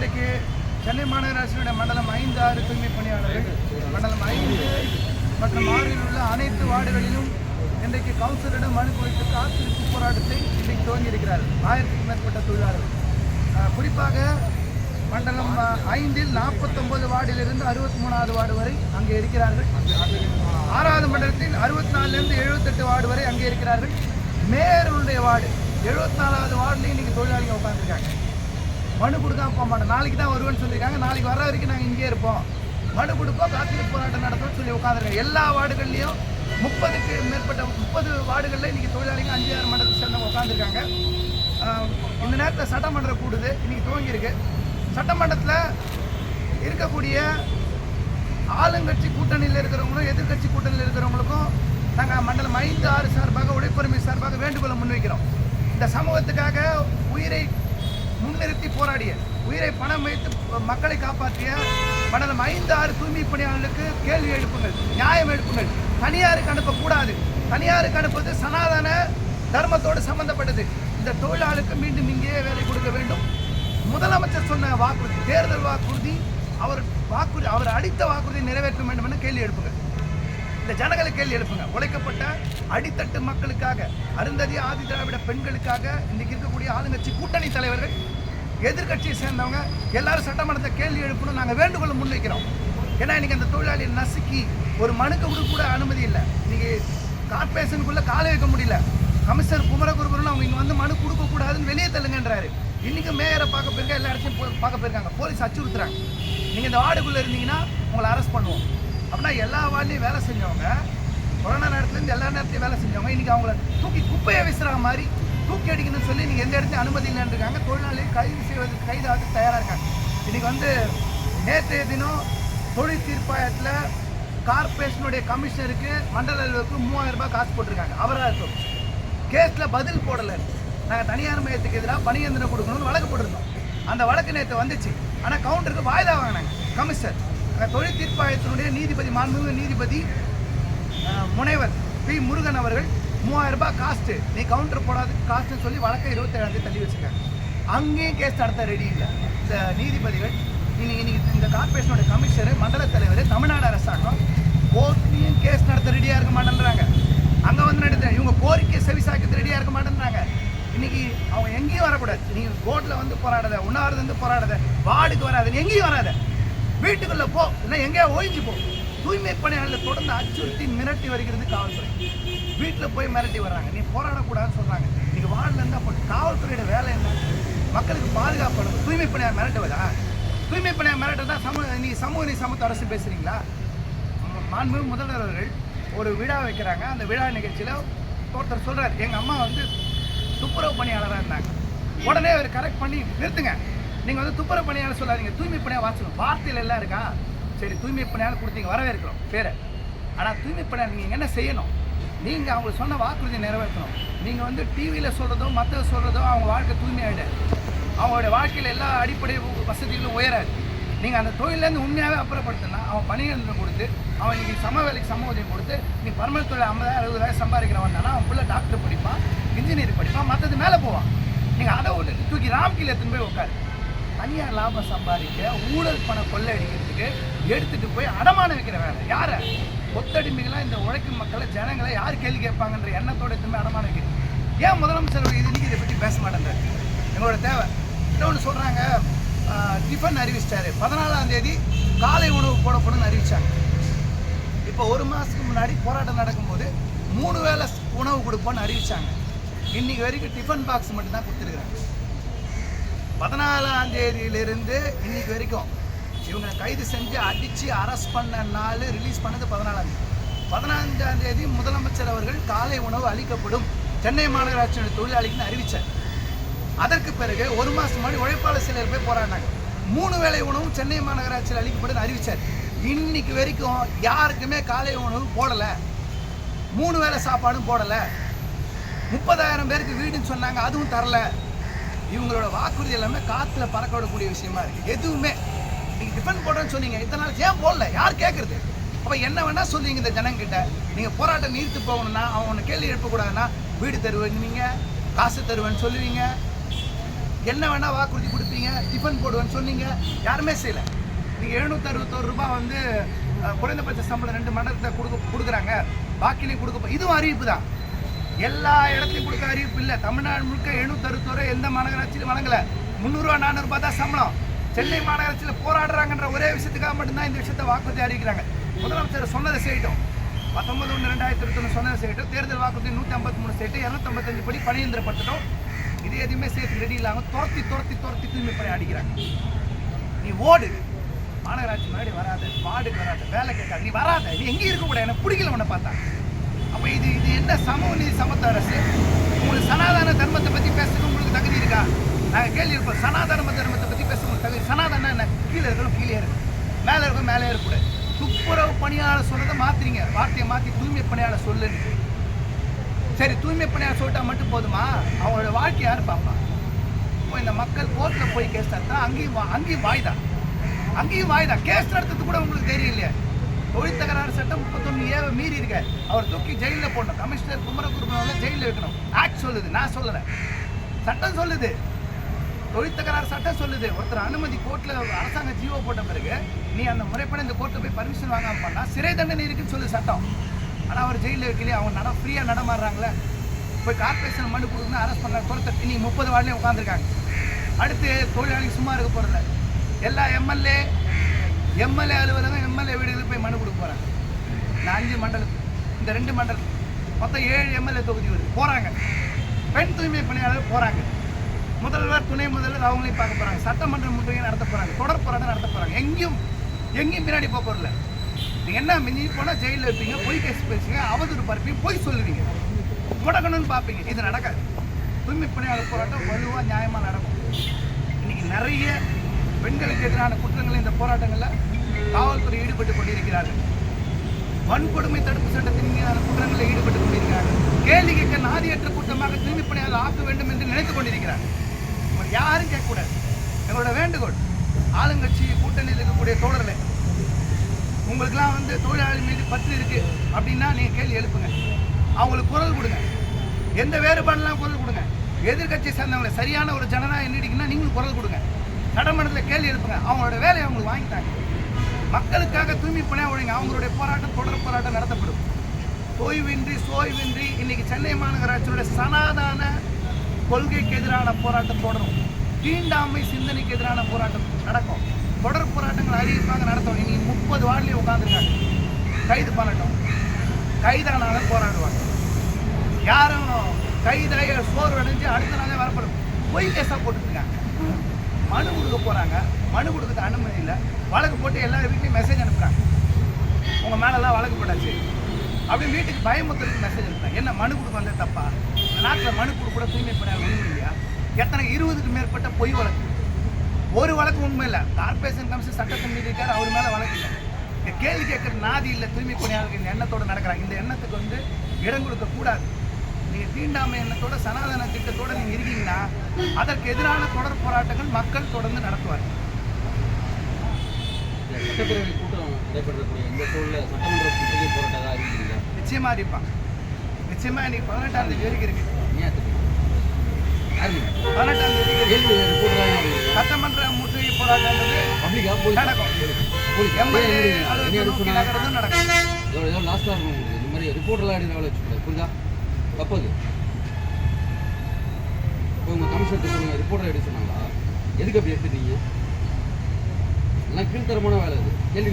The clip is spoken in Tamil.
இன்றைக்கு சென்னை மாநகராட்சியுடைய மண்டலம் ஐந்து ஆறு தூய்மை பணியாளர்கள் மண்டலம் ஐந்து மற்றும் ஆறில் உள்ள அனைத்து வார்டுகளிலும் இன்றைக்கு கவுன்சிலரிடம் மனு குறித்து காத்திருப்பு போராட்டத்தை இன்றைக்கு துவங்கியிருக்கிறார்கள். ஆயிரத்துக்கும் மேற்பட்ட தொழிலாளர்கள். குறிப்பாக மண்டலம் ஐந்தில் நாற்பத்தொம்பது வார்டிலிருந்து அறுபத்தி மூணாவது வார்டு வரை அங்கே இருக்கிறார்கள். ஆறாவது மண்டலத்தில் அறுபத்தி நாலுலேருந்து எழுபத்தெட்டு வார்டு வரை அங்கே இருக்கிறார்கள். மேயருடைய வார்டு எழுபத்தி நாலாவது வார்டுலேயும் இன்றைக்கி தொழிலாளிகள் உட்காந்துருக்காங்க மனு கொடுக்காம போக மாட்டோம். நாளைக்கு தான் வருவேன்னு சொல்லியிருக்காங்க. நாளைக்கு வர வரைக்கும் நாங்கள் இங்கே இருப்போம். மனு கொடுப்போம். காத்திருப்பு போராட்டம் நடத்தும்னு சொல்லி உட்காந்துருக்காங்க எல்லா வார்டுகள்லையும் முப்பதுக்கு மேற்பட்ட முப்பது வார்டுகளில் இன்றைக்கி தொழிலாளிகள் அஞ்சு ஆறு மண்டலத்தை சேர்ந்தவங்க உட்காந்துருக்காங்க இந்த நேரத்தில் சட்டமன்றம் கூடுது. இன்றைக்கி துவங்கியிருக்கு. சட்டமன்றத்தில் இருக்கக்கூடிய ஆளுங்கட்சி கூட்டணியில் இருக்கிறவங்களும் எதிர்க்கட்சி கூட்டணியில் இருக்கிறவங்களுக்கும் நாங்கள் மண்டலம் ஐந்து ஆறு சார்பாக உழைப்புரிமை சார்பாக வேண்டுகோளை முன்வைக்கிறோம். இந்த சமூகத்துக்காக உயிரை முன்னிறுத்தி போராடிய உயிரை பணம் வைத்து மக்களை காப்பாற்றிய மண்டலம் ஐந்து ஆறு தூய்மை பணியாளர்களுக்கு கேள்வி எழுப்புங்கள் நியாயம் எழுப்புங்கள். தனியாருக்கு அனுப்பக்கூடாது. தனியாருக்கு அனுப்புவது சனாதன தர்மத்தோடு சம்பந்தப்பட்டது. இந்த தொழிலாளருக்கு மீண்டும் இங்கேயே வேலை கொடுக்க வேண்டும். முதலமைச்சர் சொன்ன வாக்குறுதி தேர்தல் வாக்குறுதி அவர் வாக்குறுதி அவர் அடித்த வாக்குறுதியை நிறைவேற்ற வேண்டும் என கேள்வி எழுப்புங்கள். இந்த ஜனங்களை கேள்வி எழுப்புங்க. உழைக்கப்பட்ட அடித்தட்டு மக்களுக்காக அருந்ததி ஆதி திராவிட பெண்களுக்காக இன்னைக்கு இருக்கக்கூடிய ஆளுங்கட்சி கூட்டணி தலைவர்கள் எதிர்க்கட்சியை சேர்ந்தவங்க எல்லாரும் சட்டமன்றத்தை கேள்வி எழுப்பணும் நாங்கள் வேண்டுகோளை முன்வைக்கிறோம். ஏன்னா இன்னைக்கு அந்த தொழிலாளியை நசுக்கி ஒரு மனுக்கு கூட கூட அனுமதி இல்லை. இன்னைக்கு கார்பரேஷனுக்குள்ள காலை வைக்க முடியல. கமிஷனர் குமரகுருபுரன் அவங்க இங்கே வந்து மனு கொடுக்க கூடாதுன்னு வெளியே தள்ளுங்கன்றாரு. இன்னைக்கு மேயரை பார்க்க போயிருக்கா? எல்லா இடத்தையும் போ- பார்க்க போயிருக்காங்க. போலீஸ் அச்சுறுத்துறாங்க. நீங்கள் இந்த வார்டுக்குள்ளே இருந்தீங்கன்னா உங்களை அரெஸ்ட் பண்ணுவோம். அப்படின்னா எல்லா வார்டுலையும் வேலை செஞ்சவங்க கொரோனா நேரத்துலேருந்து எல்லா நேரத்துலையும் வேலை செஞ்சவங்க இன்றைக்கி அவங்கள தூக்கி குப்பையை வீசுகிற மாதிரி தூக்கி அடிக்கணும்னு சொல்லி நீங்கள் எந்த இடத்தையும் அனுமதி இல்லைன்னு இருக்காங்க. தொழிலாளியை கைது செய்வதற்கு கைதாகிறதுக்கு தயாராக இருக்காங்க. இன்றைக்கி வந்து நேற்றைய தினம் தொழில் தீர்ப்பாயத்தில் கார்பரேஷனுடைய கமிஷனருக்கு மண்டல அளவுக்கு மூவாயிரம் ரூபாய் காசு போட்டிருக்காங்க. அவராக இருக்கும் கேஸில் பதில் போடலை. நாங்கள் தனியார் மையத்துக்கு எதிராக பணியந்திரம் கொடுக்கணும்னு வழக்கு போட்டிருந்தோம். அந்த வழக்கு நேற்று வந்துச்சு. ஆனால் கவுண்டருக்கு வாய்தா வாங்கினாங்க. கமிஷனர். தொழில் தீர்ப்பாயத்தினுடைய நீதிபதி மாண்புமிகு நீதிபதி முனைவர் பி. முருகன் அவர்கள் மூவாயிரம் ரூபாய் காஸ்ட்டு நீ கவுண்டர் போடாது காஸ்ட்டுன்னு சொல்லி வழக்கை இருபத்தேழாம் தேதி தள்ளி வச்சுருக்காங்க அங்கேயும் கேஸ் நடத்த ரெடி இல்லை. இந்த நீதிபதிகள் இன்னைக்கு இன்னைக்கு இந்த கார்பரேஷனோட கமிஷனர் மண்டல தலைவர் தமிழ்நாடு அரசாங்கம் கோர்ட்லேயும் கேஸ் நடத்த ரெடியாக இருக்க மாட்டேன்றாங்க. அங்கே வந்து நடத்த இவங்க கோரிக்கை செவிசாய்க்கு ரெடியாக இருக்க மாட்டேன்றாங்க. இன்னைக்கு அவங்க எங்கேயும் வரக்கூடாது. நீங்கள் கோர்ட்டில் வந்து போராடாத உண்ணாவிரதம் வந்து போராடாத வார்டுக்கு வராது எங்கேயும் வராத. வீட்டுக்குள்ளே போ. இல்லை எங்கேயா ஒழிஞ்சு போ. தூய்மை பணியாளர்கள் தொடர்ந்து அச்சுறுத்தி மிரட்டி வருகிறது காவல்துறை. வீட்டில் போய் மிரட்டி வர்றாங்க. நீ போராடக்கூடாதுன்னு சொல்கிறாங்க நீங்கள் வார்டில் இருந்தால் அப்போ காவல்துறையோட வேலை என்ன? மக்களுக்கு பாதுகாப்பு தூய்மை பணியாளர் மிரட்டுவதா? தூய்மை பணியாளர் தான் சமூக நீ சமூக நீ சமத்துவ அரசு பேசுகிறீங்களா மாண்பு முதல்வர் அவர்கள் ஒரு விழா வைக்கிறாங்க. அந்த விழா நிகழ்ச்சியில் ஒருத்தர் சொல்கிறார் எங்கள் அம்மா வந்து துப்புரவு பணியாளராக இருந்தாங்க. உடனே அவர் கரெக்ட் பண்ணி நிறுத்துங்க. நீங்கள் வந்து துப்புரவு பணியாளர் சொல்லாதீங்க. தூய்மை பணியாக வாசிக்கணும் வார்த்தையில் எல்லாம் இருக்கா? சரி தூய்மை பணியாளர் கொடுத்தீங்க வரவேற்கிறோம். பேரை. ஆனால் தூய்மை பணியாளர் நீங்கள் என்ன செய்யணும்? நீங்கள் அவங்க சொன்ன வாக்குறுதியை நிறைவேற்றணும். நீங்கள் வந்து டிவியில் சொல்கிறதோ மற்ற சொல்கிறதோ அவங்க வாழ்க்கை தூய்மையாகிட அவங்களுடைய வாழ்க்கையில் எல்லா அடிப்படை வசதிகளும் உயராது. நீங்கள் அந்த தொழிலேருந்து உண்மையாகவே அப்புறப்படுத்தினா அவன் பணியிடம் கொடுத்து அவன் இன்னைக்கு சம வேலைக்கு சம ஊதியம் கொடுத்து நீ பர்மனெண்ட் தொழில் ஐம்பதாயிரம் அறுபதாயிரம் சம்பாதிக்கிறவன் தானே அவன் புள்ள டாக்டர் படிப்பான் இன்ஜினியர் படிப்பான் மற்றது மேலே போவான். நீங்கள் அதை விட்டு தூக்கி ராம்கீழ எடுத்துன்னு போய் உட்காரு. தனியார் லாபம் சம்பாதிக்க ஊழல் பணம் கொள்ளை அடிக்கிறதுக்கு எடுத்துட்டு போய் அடமான வைக்கிற வேலை. யாரை? கொத்தடிமைகளாக இந்த உழைக்கும் மக்களை ஜனங்களை யார் கேள்வி கேட்பாங்கன்ற எண்ணத்தோட எதுவுமே அடமான வைக்கிறது? ஏன் முதலமைச்சர் இது இன்றைக்கி இதை பற்றி பேச மாட்டேங்கிறார் எங்களோட தேவை. இன்னொன்று சொல்கிறாங்க டிஃபன் அறிவிச்சிட்டாரு. பதினாலாம் தேதி காலை உணவு போடப்படும் அறிவிச்சாங்க. இப்போ ஒரு மாதத்துக்கு முன்னாடி போராட்டம் நடக்கும்போது மூணு வேளை உணவு கொடுப்போம்னு அறிவிச்சாங்க. இன்னைக்கு வரைக்கும் டிஃபன் பாக்ஸ் மட்டும்தான் கொடுத்துருக்குறாங்க. பதினாலாம் தேதியிலிருந்து இன்னைக்கு வரைக்கும் இவங்க கைது செஞ்சு அடித்து அரெஸ்ட் பண்ண நாள் ரிலீஸ் பண்ணது பதினாலாம் தேதி. பதினஞ்சாம் தேதி முதலமைச்சர் அவர்கள் காலை உணவு அளிக்கப்படும் சென்னை மாநகராட்சியோட தொழிலாளிக்குன்னு அறிவித்தார் அதற்கு பிறகு ஒரு மாதம் முன்னாடி உழைப்பாளர் சிலர் போய் போராடினாங்க. மூணு வேளை உணவும் சென்னை மாநகராட்சியில் அளிக்கப்படுன்னு அறிவித்தார் இன்னைக்கு வரைக்கும் யாருக்குமே காலை உணவு போடலை. மூணு வேளை சாப்பாடும் போடலை. முப்பதாயிரம் பேருக்கு வீடுன்னு சொன்னாங்க அதுவும் தரலை. இவங்களோட வாக்குறுதி எல்லாமே காற்றுல பறக்க விடக்கூடிய விஷயமா இருக்கு. எதுவுமே. நீங்கள் டிஃபன் போடுறேன்னு சொன்னீங்க. இத்தனை நாள் ஏன் போடல? யார் கேட்குறது அப்போ என்ன வேணா சொல்லுவீங்க இந்த ஜனங்கிட்ட நீங்கள் போராட்டம் நீர்த்து போகணும்னா அவங்க ஒன்று கேள்வி எழுப்பக்கூடாதுன்னா வீடு தருவேன்னுவீங்க காசு தருவேன்னு சொல்லுவீங்க. என்ன வேணா வாக்குறுதி கொடுப்பீங்க டிஃபன் போடுவேன்னு சொன்னீங்க. யாருமே செய்யல. நீங்க எழுநூத்தி அறுபத்தோரு ரூபாய் வந்து குறைந்தபட்ச சம்பளம் ரெண்டு மண்டலத்தை கொடுக்க கொடுக்குறாங்க. பாக்கிலே கொடுக்க இதுவும் அறிவிப்பு தான் எல்லா இடத்துலையும் கொடுக்க அறிவிப்பு இல்லை. தமிழ்நாடு முழுக்க எழுநூத்தி எந்த மாநகராட்சியிலும் வழங்கல. முந்நூறுரூவா நானூறுபா தான் சம்பளம். சென்னை மாநகராட்சியில் போராடுறாங்கன்ற ஒரே விஷயத்துக்காக மட்டும்தான் இந்த விஷயத்தை வாக்குறுதி அறிவிக்கிறாங்க. முதலமைச்சர் சொன்னதை செய்யட்டும். பத்தொன்பது ஒன்று ரெண்டாயிரத்தி இருபத்தொன்று சொன்னதை செய்யட்டும். தேர்தல் வாக்குறுதி நூற்றி ஐம்பத்தி மூணு சீட்டு இரநூத்தம்பத்தஞ்சு படி பணியந்திரப்பட்டுட்டோம். இது எதுவுமே சேர்த்து ரெடி இல்லாமல் துரத்தி துரத்தி துரத்தி தூய்மை பணி அடிக்கிறாங்க. நீ ஓடு. மாநகராட்சி முன்னாடி வராது. வார்டுக்கு வராது. வேலை கேட்காது. நீ வராத. நீ எங்கேயும் இருக்கக்கூடாது எனக்கு பிடிக்கல உன்னை பார்த்தா. அப்போ இது இது என்ன சமூக நீதி சமத்துவ அரசு? உங்களுக்கு சனாதன தர்மத்தை பற்றி பேசுறது உங்களுக்கு தகுதி இருக்கா? நாங்கள் கேள்வி இருப்போம் சனாதன தர்மத்தை பற்றி பேச உங்களுக்கு தகுதி சனாதனம் என்ன? கீழே இருக்கணும் கீழே இருக்கும் மேலே இருக்கும் மேலே இருக்கக்கூடாது துப்புரவு பணியாளர் சொன்னதை மாற்றுறீங்க வார்த்தையை மாற்றி தூய்மை பணியாளர் சொல்லுன்னு. சரி தூய்மை பணியாளர் சொல்லிட்டா மட்டும் போதுமா? அவங்களோட வாழ்க்கை யார் பார்ப்பா? இப்போ இந்த மக்கள் கோர்ட்டில் போய் கேஸ் நடத்தா அங்கேயும் வா- அங்கேயும் வாய்தா? அங்கேயும் வாய்தா? கேஸ் நடத்துறது கூட உங்களுக்கு தெரியலையே தொழில் தகராறு சட்டம் முப்பத்தொன்று ஏவ மீறி இருக்க. அவர் தூக்கி ஜெயிலில் போடணும். கமிஷனர் குமரகுருபனவில் ஜெயிலில் வைக்கணும். ஆக்ட் சொல்லுது. நான் சொல்லலை. சட்டம் சொல்லுது. தொழில் தகராறு சட்டம் சொல்லுது. ஒருத்தர் அனுமதி கோர்ட்டில் அரசாங்க ஜீவோ போட்ட பிறகு நீ அந்த முறைப்பட இந்த கோர்ட்டில் போய் பர்மிஷன் வாங்காம பண்ணா சிறை தண்டனை இருக்குன்னு சொல்லுது சட்டம். ஆனால் அவர் ஜெயிலில் வைக்கலையே. அவங்க நட ஃப்ரீயாக நடமாடுறாங்களே. போய் கார்பரேஷன் மனு கொடுக்குன்னு அரெஸ்ட் பண்ண கொடுத்த இன்னைக்கு முப்பது வார்டிலே உட்காந்துருக்காங்க அடுத்து தொழிலாளி சும்மா இருக்க போகிறதில்ல எல்லா எம்எல்ஏ எம்எல்ஏ அலுவலகம் எம்எல்ஏ வீடுகளுக்கு போய் மனு கொடுக்க போகிறாங்க இந்த அஞ்சு மண்டலம் இந்த ரெண்டு மண்டலம் மொத்தம் ஏழு எம்எல்ஏ தொகுதி வருது. போகிறாங்க பெண் தூய்மை பணியாளர் போகிறாங்க முதல்வர் துணை முதல்வர் அவங்களையும் பார்க்க போகிறாங்க சட்டமன்ற முற்றுகை நடத்த போகிறாங்க தொடர் போராட்டம் நடத்த போகிறாங்க எங்கேயும் எங்கேயும் பின்னாடி போக போகிறல நீங்கள் என்ன மிஞ்சி போனால் ஜெயிலில் இருப்பீங்க பொய் கேஸ் பேசுவீங்க அவதூறு பரப்பீங்க பொய் சொல்லுவீங்க. முடக்கணும்னு பார்ப்பீங்க. இது நடக்காது. தூய்மை பணியாளர் போராட்டம் வலுவாக நியாயமாக நடக்கும். இன்றைக்கி நிறைய பெண்களுக்கு எதிரான குற்றங்கள் இந்த போராட்டங்களில் காவல்துறை ஈடுபட்டு கொண்டிருக்கிறார்கள். வன்கொடுமை தடுப்பு சட்டத்தின் மீதான குற்றங்களில் ஈடுபட்டு கொண்டிருக்கிறார்கள். கேள்வி கேட்க நாதியற்ற கூட்டமாக திரும்பி பணியாளர் ஆக்க வேண்டும் என்று நினைத்துக் கொண்டிருக்கிறார்கள். யாரும் கேட்கக்கூடாது. எங்களோட வேண்டுகோள் ஆளுங்கட்சி கூட்டணியில் இருக்கக்கூடிய தோழர்களே உங்களுக்குலாம் வந்து தொழிலாளி மீது பற்று இருக்கு அப்படின்னா நீங்கள் கேள்வி எழுப்புங்க. அவங்களுக்கு குரல் கொடுங்க. எந்த வேறுபாடுலாம் குரல் கொடுங்க. எதிர்கட்சியை சேர்ந்தவங்களை சரியான ஒரு ஜனநாயகம் நீடிக்குன்னா நீங்களும் குரல் கொடுங்க. சட்டமன்றத்தில் கேள்வி எழுப்புங்க. அவங்களோட வேலையை அவங்களுக்கு வாங்கிட்டாங்க. மக்களுக்காக தூய்மை பணியாக ஒழுங்க. அவங்களுடைய போராட்டம் தொடர் போராட்டம் நடத்தப்படும். ஓய்வின்றி சோய்வின்றி இன்னைக்கு சென்னை மாநகராட்சியோட சனாதான கொள்கைக்கு எதிரான போராட்டம் தொடரும். தீண்டாமை சிந்தனைக்கு எதிரான போராட்டம் நடக்கும். தொடர் போராட்டங்கள் அறிவிப்பாங்க நடத்தும் இன்னைக்கு முப்பது வார்டிலையும் உட்காந்துருக்காங்க கைது பண்ணட்டும். கைதானாலும் போராடுவாங்க. யாரும் கைதாய சோர்வடைஞ்சு அடுத்த நாளே வரப்படும். பொய் கேஸாக போட்டுருக்காங்க மனு கொடுக்க போகிறாங்க மனு கொடுக்கறது அனுமதி இல்லை. வழக்கு போட்டு எல்லார் வீட்லேயும் மெசேஜ் அனுப்புகிறாங்க உங்கள் மேலெல்லாம் வழக்கு போட்டாச்சு. அப்படி வீட்டுக்கு பயமுத்துறதுக்கு மெசேஜ் அனுப்புகிறாங்க என்ன மனு கொடுக்க வந்தது தப்பா? இந்த நாட்டில் மனு கொடுக்க கூட தூய்மை பணியாளர் உண்மை இல்லையா? எத்தனை இருபதுக்கு மேற்பட்ட பொய் வழக்கு? ஒரு வழக்கு உண்மை இல்லை. கார்பரேஷன் கமிஷன் சட்டத்தின் மீது இருக்கார் அவர் மேலே வழக்கு இல்லை. இந்த கேள்வி கேட்குற நாதி இல்லை தூய்மை பணியாளர்கள் இந்த எண்ணத்தோடு நடக்கிறாங்க. இந்த எண்ணத்துக்கு வந்து இடம் கொடுக்கக்கூடாது. தீண்டாமை எண்ணத்தோட சனாதன திட்டத்தோட நீங்கள் இருக்கீங்கன்னா அதற்கு எதிரான தொடர் போராட்டங்கள் மக்கள் தொடர்ந்து நடத்துவார்கள். சட்டப்பேரவை கூட்டம் நடைபெறக்கூடிய இந்த சூழலில் சட்டமன்ற முற்றுகை போராட்டம் அறிவிக்கிறீங்க நிச்சயமா இருப்பான் நிச்சயமா இன்னைக்கு பதினெட்டாம் தேதி வரைக்கும் இருக்கு. பதினெட்டாம் தேதி சட்டமன்ற முற்றுகை போலீஸ் நடக்கும். நடக்கும் லாஸ்ட்டாக இருக்கும் இந்த மாதிரி ரிப்போர்ட்டெல்லாம் அடி வேலை வச்சுக்கூடாது புரியுதா? தப்பது. இப்போ உங்கள் கமிஷன் சொன்னாங்க ரிப்போர்ட்டர் எடுக்க சொன்னாங்களா? எதுக்கு அப்படி எடுத்துட்டீங்க? எல்லாம் கீழ்த்தரமான வேலை அது. கேள்வி